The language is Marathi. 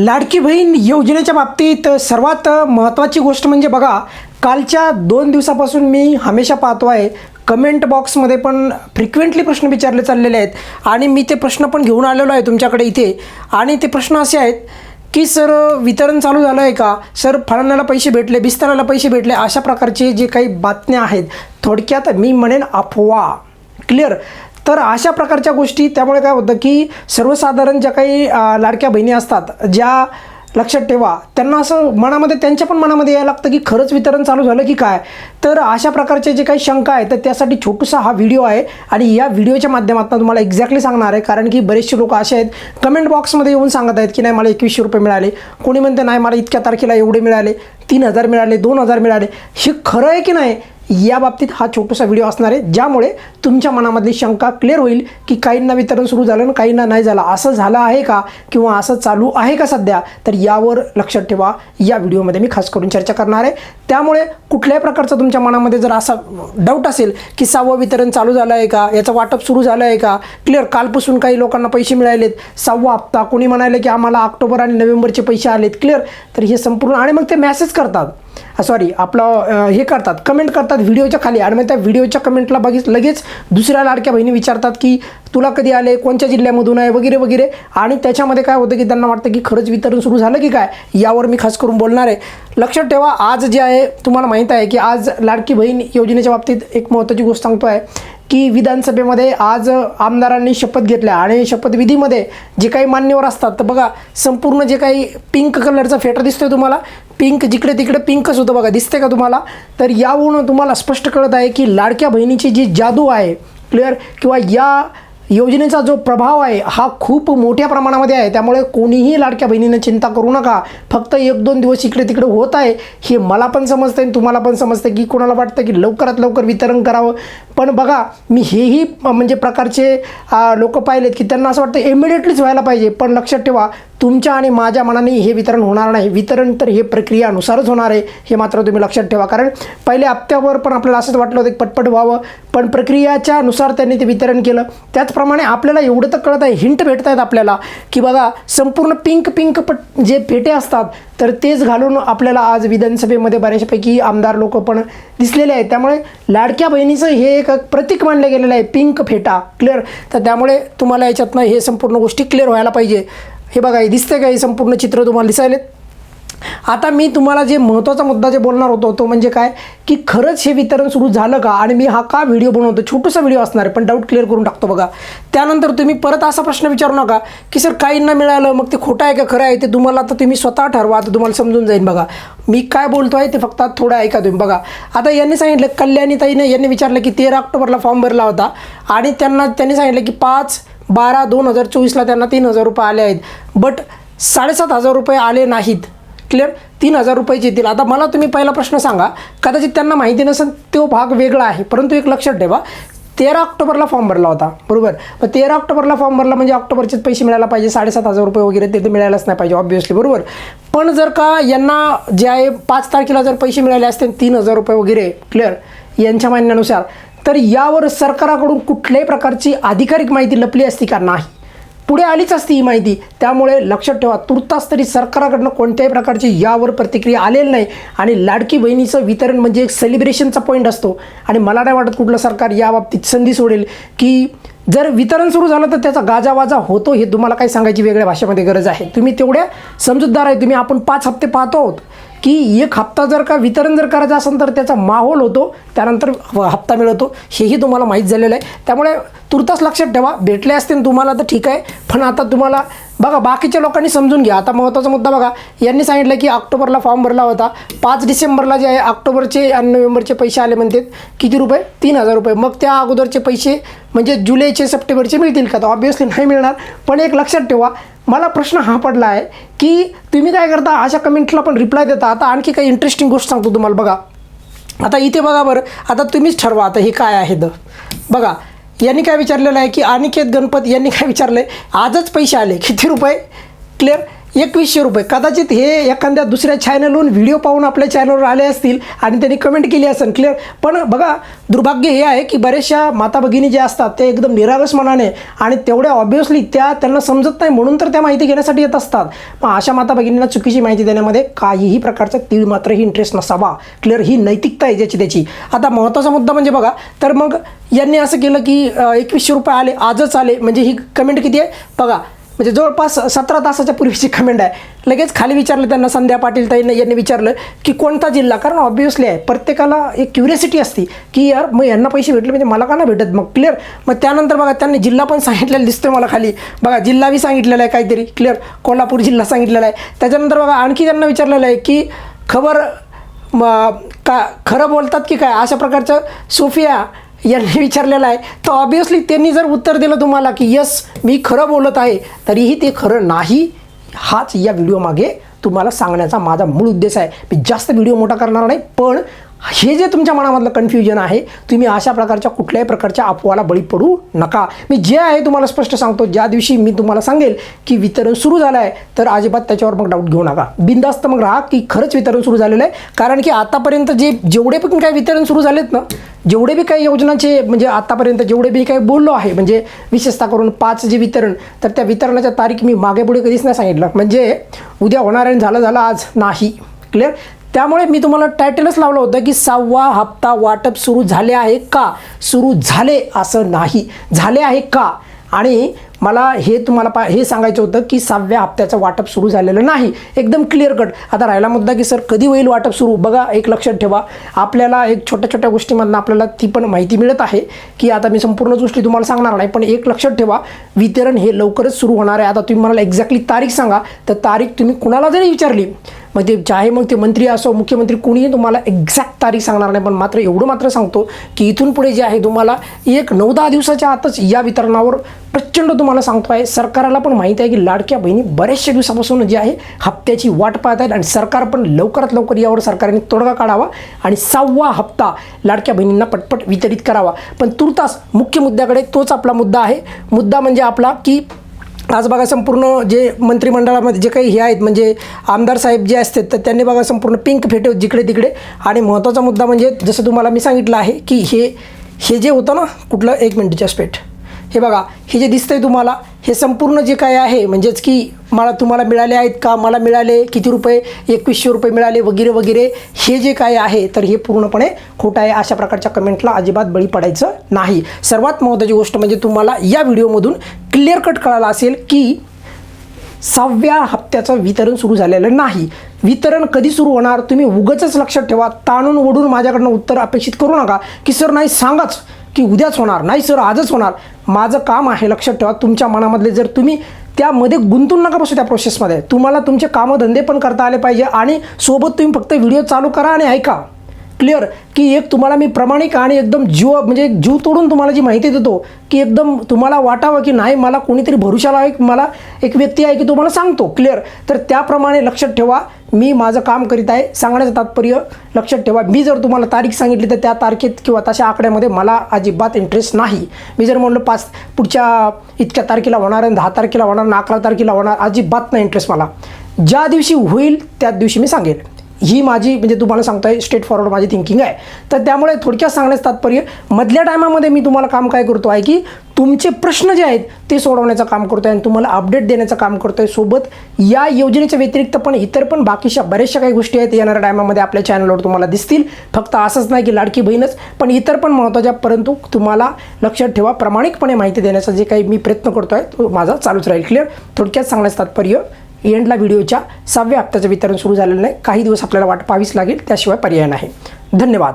लाडकी बहीण योजनेच्या बाबतीत सर्वात महत्त्वाची गोष्ट म्हणजे बघा कालच्या दोन दिवसापासून मी हमेशा पाहतो आहे कमेंट बॉक्समध्ये पण फ्रिक्वेंटली प्रश्न विचारले चाललेले आहेत आणि मी ते प्रश्न पण घेऊन आलेलो आहे तुमच्याकडे इथे. आणि ते प्रश्न असे आहेत की सर वितरण चालू झालं आहे का? सर फळांना पैसे भेटले बिस्तराला पैसे भेटले अशा प्रकारचे जे काही बातम्या आहेत थोडक्यात मी म्हणेन अफवा. क्लिअर तर अशा प्रकारच्या गोष्टी त्यामुळे काय होतं की सर्वसाधारण ज्या काही लाडक्या बहिणी असतात ज्या लक्षात ठेवा त्यांना असं मनामध्ये त्यांच्या पण मनामध्ये यायला लागतं की खरंच वितरण चालू झालं की काय? तर अशा प्रकारचे जे काही शंका आहे तर त्यासाठी छोटूसा हा व्हिडिओ आहे आणि या व्हिडिओच्या माध्यमातून तुम्हाला एक्झॅक्टली सांगणार आहे. कारण की बरेचसे लोक असे आहेत कमेंट बॉक्समध्ये येऊन सांगत आहेत की नाही मला एकवीसशे रुपये मिळाले. कोणी म्हणते नाही मला इतक्या तारखेला एवढे मिळाले तीन हजार मिळाले दोन हजार मिळाले. हे खरं आहे की नाही? या बाबतीत हा छोटासा व्हिडिओ असणार आहे ज्यामुळे तुमच्या मनामधली शंका क्लिअर होईल की काहींना वितरण सुरू झालं आणि काहींना नाही झालं. असं झालं आहे का किंवा असं चालू आहे का सध्या? तर यावर लक्षात ठेवा. या व्हिडिओमध्ये मी खास करून चर्चा करणार आहे. त्यामुळे कुठल्याही प्रकारचा तुमच्या मनामध्ये जर असा डाऊट असेल की सहावं वितरण चालू झालं आहे का? याचं वाटप सुरू झालं आहे का? क्लिअर कालपासून काही लोकांना पैसे मिळालेत. सहावा हप्ता कोणी म्हणाले की आम्हाला ऑक्टोबर आणि नोव्हेंबरचे पैसे आलेत. क्लिअर तर हे संपूर्ण आणि मग ते मॅसेज करतात. सॉरी आपलं हे करतात कमेंट करतात व्हिडिओच्या खाली. आणि मग त्या व्हिडिओच्या कमेंटला बघित लगेच दुसऱ्या लाडक्या बहिणी विचारतात की तुला कधी आले? कोणत्या जिल्ह्यामधून आहे? वगैरे वगैरे. आणि त्याच्यामध्ये काय होतं की त्यांना वाटतं की खरंच वितरण सुरू झालं की काय? यावर मी खास करून बोलणार आहे. लक्षात ठेवा आज जे आहे तुम्हाला माहीत आहे की आज लाडकी बहीण योजनेच्या बाबतीत एक महत्त्वाची गोष्ट सांगतो आहे की विधानसभेमध्ये आज आमदारांनी शपथ घेतल्या आणि शपथविधीमध्ये जे काही मान्यवर असतात तर बघा संपूर्ण जे काही पिंक कलरचा फेटा दिसतोय तुम्हाला पिंक जिकडे तिकडे पिंकच होतं बघा दिसते का तुम्हाला? तर यावरून तुम्हाला स्पष्ट कळत आहे की लाडक्या बहिणीची जी जादू आहे क्लिअर किंवा या योजनेचा जो प्रभाव आहे हा खूप मोठ्या प्रमाणामध्ये आहे. त्यामुळे कोणीही लाडक्या बहिणीनं चिंता करू नका. फक्त एक दोन दिवस इकडे तिकडे होत आहे. हे मला पण समजतं आणि तुम्हाला पण समजतं की कोणाला वाटतं की लवकरात लवकर वितरण करावं. पण बघा मी हेही म्हणजे प्रकारचे लोक पाहिलेत की त्यांना असं वाटतं इमिडिएटलीच व्हायला पाहिजे. पण लक्षात ठेवा तुमच्या आणि माझ्या मनाने हे वितरण होणार नाही. वितरण तर हे प्रक्रियानुसारच होणार आहे हे मात्र तुम्ही लक्षात ठेवा. कारण पहिल्या हप्त्यावर पण आपल्याला असंच वाटलं होतं पटपट व्हावं. पण प्रक्रियाच्या नुसार त्यांनी ते वितरण केलं. त्याच त्याचप्रमाणे आपल्याला एवढं तर कळत आहे हिंट भेटत आहेत आपल्याला की बघा संपूर्ण पिंक पिंक पट जे फेटे असतात तर तेच घालून आपल्याला आज विधानसभेमध्ये बऱ्याचपैकी आमदार लोक पण दिसलेले आहेत. त्यामुळे लाडक्या बहिणीचं हे एक प्रतीक मानलं गेलेलं आहे पिंक फेटा क्लिअर तर त्यामुळे तुम्हाला याच्यातनं हे संपूर्ण गोष्टी क्लिअर व्हायला पाहिजे. हे बघा हे दिसते का हे संपूर्ण चित्र तुम्हाला दिसायलेत? आता मी तुम्हाला जे महत्त्वाचा मुद्दा जे बोलणार होतो तो म्हणजे काय? की खरंच हे वितरण सुरू झालं का? आणि मी हा का व्हिडिओ बनवतो छोटूसा व्हिडिओ असणार आहे पण डाऊट क्लिअर करून टाकतो बघा. त्यानंतर तुम्ही परत असा प्रश्न विचारू नका की सर काहींना मिळालं मग ते खोटं आहे का? खरं आहे ते तुम्हाला आता तुम्ही स्वतः ठरवा आता तुम्हाला समजून जाईल बघा. मी काय बोलतो आहे ते फक्त थोडं ऐका तुम्ही. बघा आता यांनी सांगितलं कल्याणीताईने यांनी विचारलं की तेरा ऑक्टोबरला फॉर्म भरला होता आणि त्यांना त्यांनी सांगितलं की पाच बारा दोन हजार चोवीसला त्यांना तीन हजार रुपये आले आहेत बट साडेसात हजार रुपये आले नाहीत. क्लिअर तीन हजार रुपयाचे येतील आता मला तुम्ही पहिला प्रश्न सांगा कदाचित त्यांना माहिती नसेल तो भाग वेगळा आहे. परंतु एक लक्षात ठेवा तेरा ऑक्टोबरला फॉर्म भरला होता. बरोबर? मग तेरा ऑक्टोबरला फॉर्म भरला म्हणजे ऑक्टोबरचेच पैसे मिळायला पाहिजे साडेसात हजार रुपये वगैरे ते तर मिळायलाच नाही पाहिजे ऑब्विसली बरोबर? पण जर का यांना जे आहे पाच तारखेला जर पैसे मिळाले असते तीन हजार रुपये वगैरे क्लिअर यांच्या मान्यानुसार तर यावर सरकाराकडून कुठल्याही प्रकारची आधिकारिक माहिती लपली असती का नाही? पुढे आलीच असती ही माहिती. त्यामुळे लक्षात ठेवा तुर्तास तरी सरकाराकडनं कोणत्याही प्रकारची यावर प्रतिक्रिया आलेली नाही. आणि लाडकी बहिणीचं वितरण म्हणजे एक सेलिब्रेशनचा पॉईंट असतो. आणि मला नाही वाटत कुठलं सरकार या बाबतीत संधी सोडेल की जर वितरण सुरू झालं तर त्याचा गाजावाजा होतो हे तुम्हाला काही सांगायची वेगळ्या भाषेमध्ये गरज आहे. तुम्ही तेवढ्या समजूतदार आहे तुम्ही आपण पाच हप्ते पाहतो आहोत की एक हप्ता जर का वितरण जर करायचं असेल तर त्याचा माहोल होतो त्यानंतर हप्ता मिळतो हेही तुम्हाला माहीत झालेलं आहे. त्यामुळे तुर्तास लक्षात ठेवा भेटले असतील तुम्हाला तर ठीक आहे पण आता तुम्हाला बघा बाकीच्या लोकांनी समजून घ्या. आता महत्त्वाचा मुद्दा बघा. यांनी सांगितलं की ऑक्टोबरला फॉर्म भरला होता. पाच डिसेंबरला जे आहे ऑक्टोबरचे आणि नोव्हेंबरचे पैसे आले म्हणतात. किती रुपये? तीन हजार रुपये. मग त्या अगोदरचे पैसे म्हणजे जुलैचे सप्टेंबरचे मिळतील का? तर ऑब्वियसली नाही मिळणार. पण एक लक्षात ठेवा. मला प्रश्न हा पडला आहे की तुम्ही काय करता? अशा कमेंटला पण रिप्लाय देता. आता आणखी काही इंटरेस्टिंग गोष्ट सांगतो तुम्हाला. बघा. आता इथे बघा बरं. आता तुम्हीच ठरवा. आता हे काय आहे द? बघा. यांनी काय विचारलेलं आहे की अनिकेत गणपत यांनी काय विचारलं आहे आजच पैसे आले. किती रुपये? क्लिअर एकवीसशे रुपये. कदाचित हे एखाद्या दुसऱ्या चॅनलवरून व्हिडिओ पाहून आपल्या चॅनलवर आले असतील आणि त्यांनी कमेंट केली असेल. क्लिअर पण बघा दुर्भाग्य हे आहे की बऱ्याचशा माता भगिनी ज्या असतात ते एकदम निरागस मनाने आणि तेवढ्या ऑब्वियसली त्या त्यांना समजत नाही म्हणून तर त्या माहिती घेण्यासाठी येत असतात. मग अशा माता भगिनींना चुकीची माहिती देण्यामध्ये काहीही प्रकारचा तीळ मात्रही इंटरेस्ट नसावा. क्लिअर ही नैतिकता आहे ज्याची त्याची. आता महत्त्वाचा मुद्दा म्हणजे बघा तर मग यांनी असं केलं की एकवीसशे रुपये आले आजच आले म्हणजे ही कमेंट किती आहे? बघा म्हणजे जवळपास सतरा तासाच्या पूर्वीची कमेंट आहे. लगेच खाली विचारलं त्यांना संध्या पाटील ताईंना यांनी विचारलं की कोणता जिल्हा? कारण ऑब्वियसली आहे प्रत्येकाला एक क्युरियसिटी असते की यार मग यांना पैसे भेटले म्हणजे मला का नाही भेटत? मग क्लिअर मग त्यानंतर बघा त्यांनी जिल्हा पण सांगितलेला दिसतोय मला खाली. बघा जिल्हा बी सांगितलेला आहे काहीतरी क्लिअर कोल्हापूर जिल्हा सांगितलेला आहे. त्याच्यानंतर बघा आणखी त्यांना विचारलेलं आहे की खबर म का खरं बोलतात की काय? अशा प्रकारचं सोफिया यांनी विचारलेला आहे. तर ऑबियसली त्यांनी जर उत्तर दिलं तुम्हाला की यस मी खरं बोलत आहे तरीही ते खरं नाही हाच या व्हिडिओमागे तुम्हाला सांगण्याचा माझा मूळ उद्देश आहे. मी जास्त व्हिडिओ मोठा करणार नाही पण हे जे तुमच्या मनामधलं कन्फ्युजन आहे तुम्ही अशा प्रकारच्या कुठल्याही प्रकारच्या अफवाला बळी पडू नका. मी जे आहे तुम्हाला स्पष्ट सांगतो ज्या दिवशी मी तुम्हाला सांगेल की वितरण सुरू झालं आहे तर अजिबात त्याच्यावर मग डाऊट घेऊ नका. बिंदास्त मग राहा की खरंच वितरण सुरू झालेलं आहे. कारण की आतापर्यंत जे जेवढे पण काही वितरण सुरू झालेत ना जेवढे बी काही योजनाचे म्हणजे आतापर्यंत जेवढे बी काही बोललो आहे म्हणजे विशेषतः करून पाच जे वितरण तर त्या वितरणाच्या तारीख मी मागे पुढे कधीच नाही सांगितलं. म्हणजे उद्या होणार आणि झालं झालं आज नाही. क्लिअर त्यामुळे मी तुम्हाला टायटलच लावलं होतं की सहावा हप्ता वाटप सुरू झाले आहे का? सुरू झाले असं नाही. झाले आहे का? आणि मला हे तुम्हाला पा हे सांगायचं होतं की सहाव्या हप्त्याचं वाटप सुरू झालेलं नाही. एकदम क्लिअर कट आता राहिला मुद्दा की सर कधी होईल वाटप सुरू? बघा एक लक्षात ठेवा. आपल्याला एक छोट्या छोट्या गोष्टीमधनं आपल्याला ती पण माहिती मिळत आहे की आता मी संपूर्ण गोष्टी तुम्हाला सांगणार नाही पण एक लक्षात ठेवा वितरण हे लवकरच सुरू होणार आहे. आता तुम्ही मला एक्झॅक्टली तारीख सांगा. तर तारीख तुम्ही कुणाला जरी विचारली मग ते चाहे मग ते मंत्री असो मुख्यमंत्री कोणीही तुम्हाला एक्झॅक्ट तारीख सांगणार नाही पण मात्र एवढं मात्र सांगतो की इथून पुढे जे आहे तुम्हाला एक नऊ दहा दिवसाच्या आतच या वितरणावर प्रचंड तुम्हाला सांगतो आहे. सरकारला पण माहिती आहे की लाडक्या बहिणी बऱ्याचशा दिवसापासून जे आहे हप्त्याची वाट पाहत आहेत आणि सरकार पण लवकरात लवकर यावर सरकारने तोडगा काढावा आणि सहावा हप्ता लाडक्या बहिणींना पटपट वितरित करावा. पण तुर्तास मुख्य मुद्द्याकडे तोच आपला मुद्दा आहे. मुद्दा म्हणजे आपला की आज बघा संपूर्ण जे मंत्रिमंडळामध्ये जे काही हे आहेत म्हणजे आमदार साहेब जे असतात तर त्यांनी बघा संपूर्ण पिंक फेटे जिकडे तिकडे आणि महत्त्वाचा मुद्दा म्हणजे जसं तुम्हाला मी सांगितलं आहे की हे हे जे होतं ना कुठलं एक मिनटच्या स्पेट हे बघा हे जे दिसतंय तुम्हाला हे संपूर्ण जे काय आहे म्हणजेच की मला तुम्हाला मिळाले आहेत का? मला मिळाले किती रुपये? एकवीसशे रुपये मिळाले वगैरे वगैरे. हे जे काय आहे तर हे पूर्णपणे खोटं आहे अशा प्रकारच्या कमेंटला अजिबात बळी पडायचं नाही. सर्वात महत्त्वाची गोष्ट म्हणजे तुम्हाला या व्हिडिओमधून क्लिअर कट कळाला असेल की सहाव्या हप्त्याचं वितरण सुरू झालेलं नाही. वितरण कधी सुरू होणार तुम्ही उगच लक्षात ठेवा. ताणून ओढून माझ्याकडनं उत्तर अपेक्षित करू नका. की सर नाही सांगाच की उद्याच होणार. नाही सर आजच होणार. माझं काम आहे लक्षात ठेवा. तुमच्या मनामधले जर तुम्ही त्यामध्ये गुंतून नका बसू त्या प्रोसेसमध्ये तुम्हाला तुमचे कामधंदे पण करता आले पाहिजे आणि सोबत तुम्ही फक्त व्हिडिओ चालू करा आणि ऐका. क्लिअर की एक तुम्हाला मी प्रामाणिक आणि एकदम जीव म्हणजे जीव तोडून तुम्हाला जी माहिती देतो की एकदम तुम्हाला वाटावं की नाही मला कोणीतरी भरोशाला एक मला एक व्यक्ती आहे की तो मला सांगतो क्लिअर तर त्याप्रमाणे लक्षात ठेवा मी माझं काम करीत आहे सांगण्याचं तात्पर्य लक्षात ठेवा. मी जर तुम्हाला तारीख सांगितली तर त्या तारखेत किंवा तशा आकड्यामध्ये मला अजिबात इंटरेस्ट नाही. मी जर म्हणलं पाच पुढच्या इतक्या तारखेला होणार आणि दहा तारखेला होणार आणि अकरा तारखेला होणार अजिबात नाही इंटरेस्ट मला. ज्या दिवशी होईल त्या दिवशी मी सांगेल. ही माझी म्हणजे तुम्हाला सांगतोय स्ट्रेट फॉरवर्ड माझी थिंकिंग आहे. तर त्यामुळे थोडक्यात सांगण्याचं तात्पर्य मधल्या टायमामध्ये मी तुम्हाला काम काय करतो आहे की तुमचे प्रश्न जे आहेत ते सोडवण्याचं काम करतो आहे आणि तुम्हाला अपडेट देण्याचं काम करतो आहे सोबत या योजनेच्या व्यतिरिक्त पण इतर पण बाकीच्या बऱ्याचशा काही गोष्टी आहेत येणाऱ्या टायमामध्ये आपल्या चॅनलवर तुम्हाला दिसतील. फक्त असंच नाही की लाडकी बहीणच पण इतर पण महत्त्वाच्या परंतु तुम्हाला लक्षात ठेवा प्रामाणिकपणे माहिती देण्याचा जे काही मी प्रयत्न करतो आहे तो माझा चालूच राहील. क्लिअर थोडक्यात सांगण्याचं तात्पर्य एंडला व्हिडिओच्या सहाव्या हप्त्याचं वितरण सुरू झालेलं नाही. काही दिवस आपल्याला वाट पाहावीच लागेल त्याशिवाय पर्याय नाही. धन्यवाद.